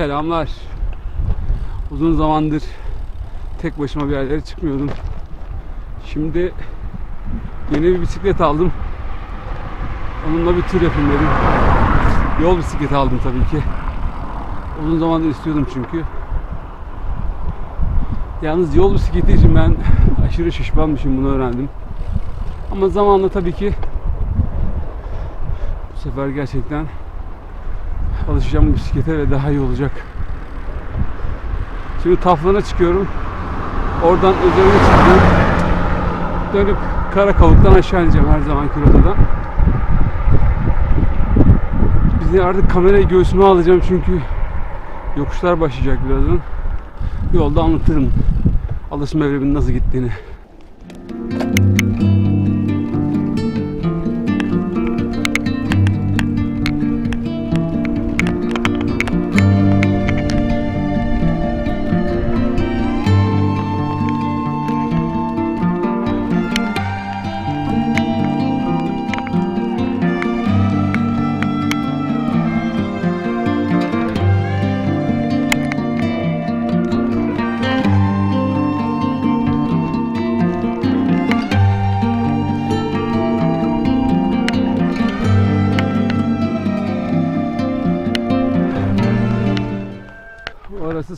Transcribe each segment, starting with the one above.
Selamlar. Uzun zamandır tek başıma bir yerlere çıkmıyordum. Şimdi yeni bir bisiklet aldım. Onunla bir tur yapayım dedim. Yol bisikleti aldım tabii ki. Uzun zamandır istiyordum çünkü. Yalnız yol bisikleti için ben aşırı şişmanmışım bunu öğrendim. Ama zamanla tabii ki bu sefer gerçekten alışacağım bisiklete ve daha iyi olacak. Şimdi Taflan'a çıkıyorum. Oradan üzerine çıkacağım. Dönüp Karakavuk'tan aşağı ineceğim her zamanki rotadan. Bizi artık kamerayı göğsüme alacağım çünkü yokuşlar başlayacak birazdan. Yolda anlatırım alışma evremin nasıl gittiğini. Orası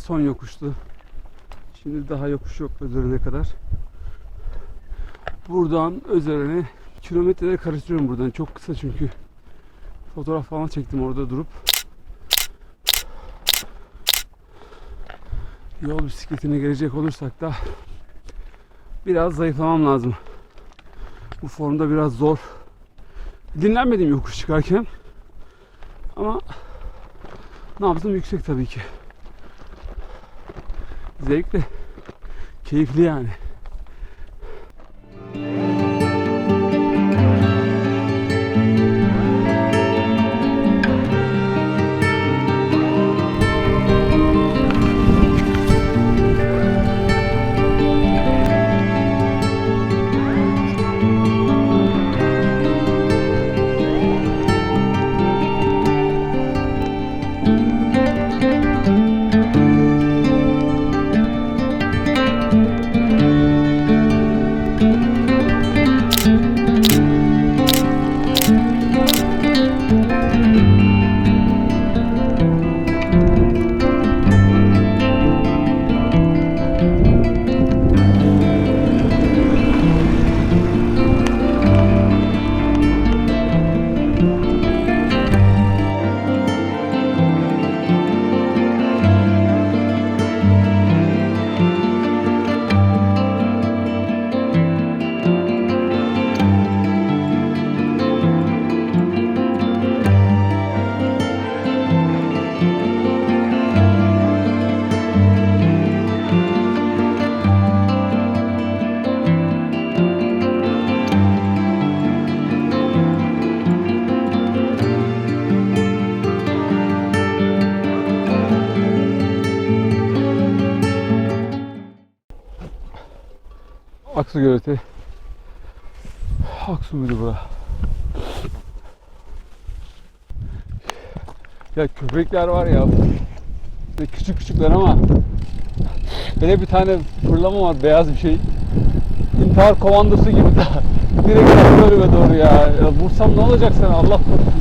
son yokuştu. Şimdi daha yokuş yok Özören'e kadar. Buradan Özören'e kilometreleri karıştırıyorum buradan. Çok kısa çünkü. Fotoğraf falan çektim orada durup. Yol bisikletine gelecek olursak da biraz zayıflamam lazım. Bu formda biraz zor. Dinlenmedim yokuş çıkarken. Ama nabzım yüksek tabii ki zevkli, keyifli yani. Aksu Göleti. Aksu muydu bura? Ya köpekler var ya. Küçük küçükler ama böyle bir tane fırlama var beyaz bir şey. İntihar komandosu gibi de direkt önüme doğru ya. ya. Vursam ne olacak sana Allah korusun.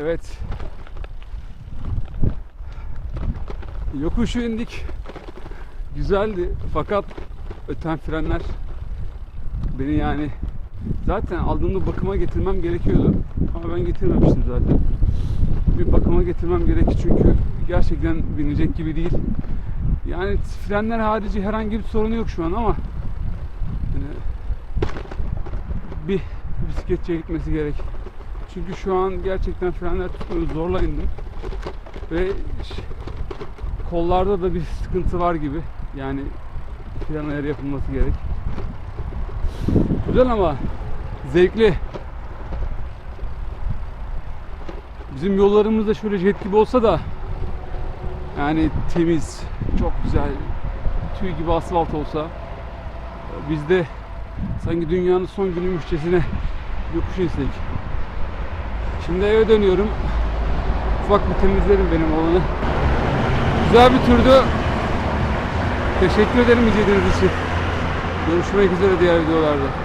Evet. Yokuşu indik. Güzeldi fakat öten frenler beni yani zaten aldığımda bakıma getirmem gerekiyordu. Ama ben getirmemiştim zaten. Bir bakıma getirmem gerek çünkü gerçekten binecek gibi değil. Yani frenler harici herhangi bir sorunu yok şu an ama yani bir bisikletçiye gitmesi gerek. Çünkü şu an gerçekten frenler tutmuyor. Zorla indim. Ve kollarda da bir sıkıntı var gibi. Yani fren ayarı yapılması gerek. Güzel ama zevkli. Bizim yollarımız da şöyle jet gibi olsa da yani temiz, çok güzel, tüy gibi asfalt olsa biz de sanki dünyanın son günüymüşçesine yokuş insek. Şimdi eve dönüyorum. Ufak bir temizlerim benim olanı. Güzel bir türdü. Teşekkür ederim izlediğiniz için. Görüşmek üzere diğer videolarda.